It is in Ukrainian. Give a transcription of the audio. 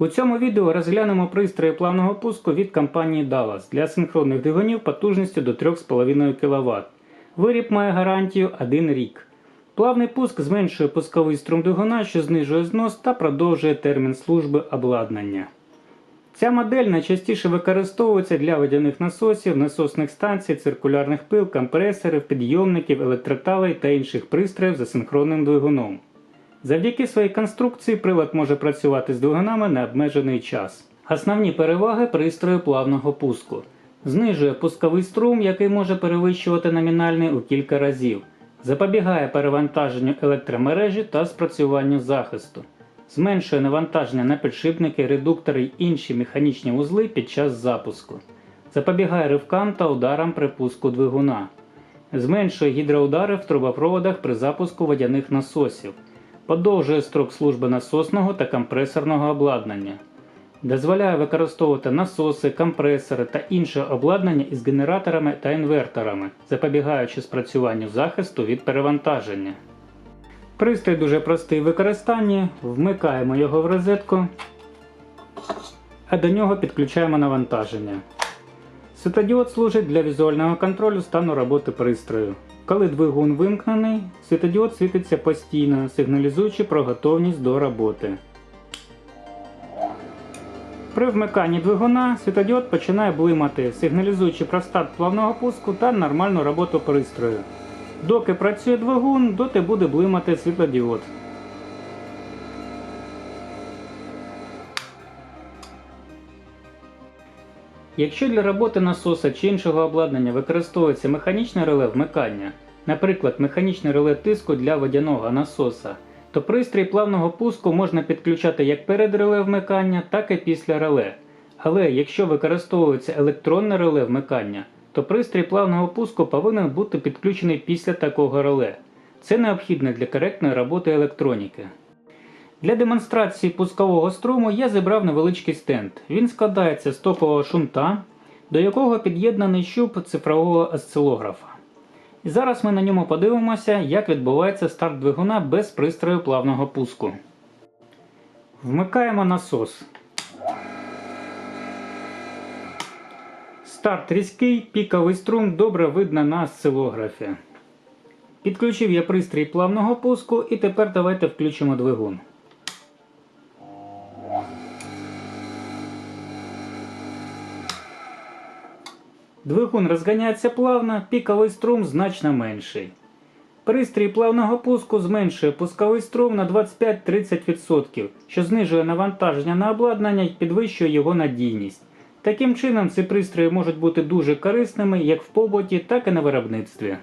У цьому відео розглянемо пристрої плавного пуску від компанії Dallas для синхронних двигунів потужністю до 3,5 кВт. Виріб має гарантію 1 рік. Плавний пуск зменшує пусковий струм двигуна, що знижує знос та продовжує термін служби обладнання. Ця модель найчастіше використовується для водяних насосів, насосних станцій, циркулярних пил, компресорів, підйомників, електроталей та інших пристроїв за синхронним двигуном. Завдяки своїй конструкції прилад може працювати з двигунами на обмежений час. Основні переваги пристрою плавного пуску. Знижує пусковий струм, який може перевищувати номінальний у кілька разів. Запобігає перевантаженню електромережі та спрацюванню захисту. Зменшує навантаження на підшипники, редуктори й інші механічні вузли під час запуску. Запобігає ривкам та ударам при пуску двигуна. Зменшує гідроудари в трубопроводах при запуску водяних насосів. Подовжує строк служби насосного та компресорного обладнання. Дозволяє використовувати насоси, компресори та інше обладнання із генераторами та інверторами, запобігаючи спрацюванню захисту від перевантаження. Пристрій дуже простий в використанні. Вмикаємо його в розетку, а до нього підключаємо навантаження. Світодіод служить для візуального контролю стану роботи пристрою. Коли двигун вимкнений, світодіод світиться постійно, сигналізуючи про готовність до роботи. При вмиканні двигуна світодіод починає блимати, сигналізуючи про старт плавного пуску та нормальну роботу пристрою. Доки працює двигун, доти буде блимати світлодіод. Якщо для роботи насоса чи іншого обладнання використовується механічне реле вмикання, наприклад, механічне реле тиску для водяного насоса, то пристрій плавного пуску можна підключати як перед реле вмикання, так і після реле. Але якщо використовується електронне реле вмикання, то пристрій плавного пуску повинен бути підключений після такого реле. Це необхідно для коректної роботи електроніки. Для демонстрації пускового струму я зібрав невеличкий стенд. Він складається з токового шунта, до якого під'єднаний щуп цифрового осцилографа. І зараз ми на ньому подивимося, як відбувається старт двигуна без пристрою плавного пуску. Вмикаємо насос. Старт різкий, піковий струм добре видно на осцилографі. Підключив я пристрій плавного пуску і тепер давайте включимо двигун. Двигун розганяється плавно, піковий струм значно менший. Пристрій плавного пуску зменшує пусковий струм на 25-30%, що знижує навантаження на обладнання і підвищує його надійність. Таким чином, ці пристрої можуть бути дуже корисними як в побуті, так і на виробництві.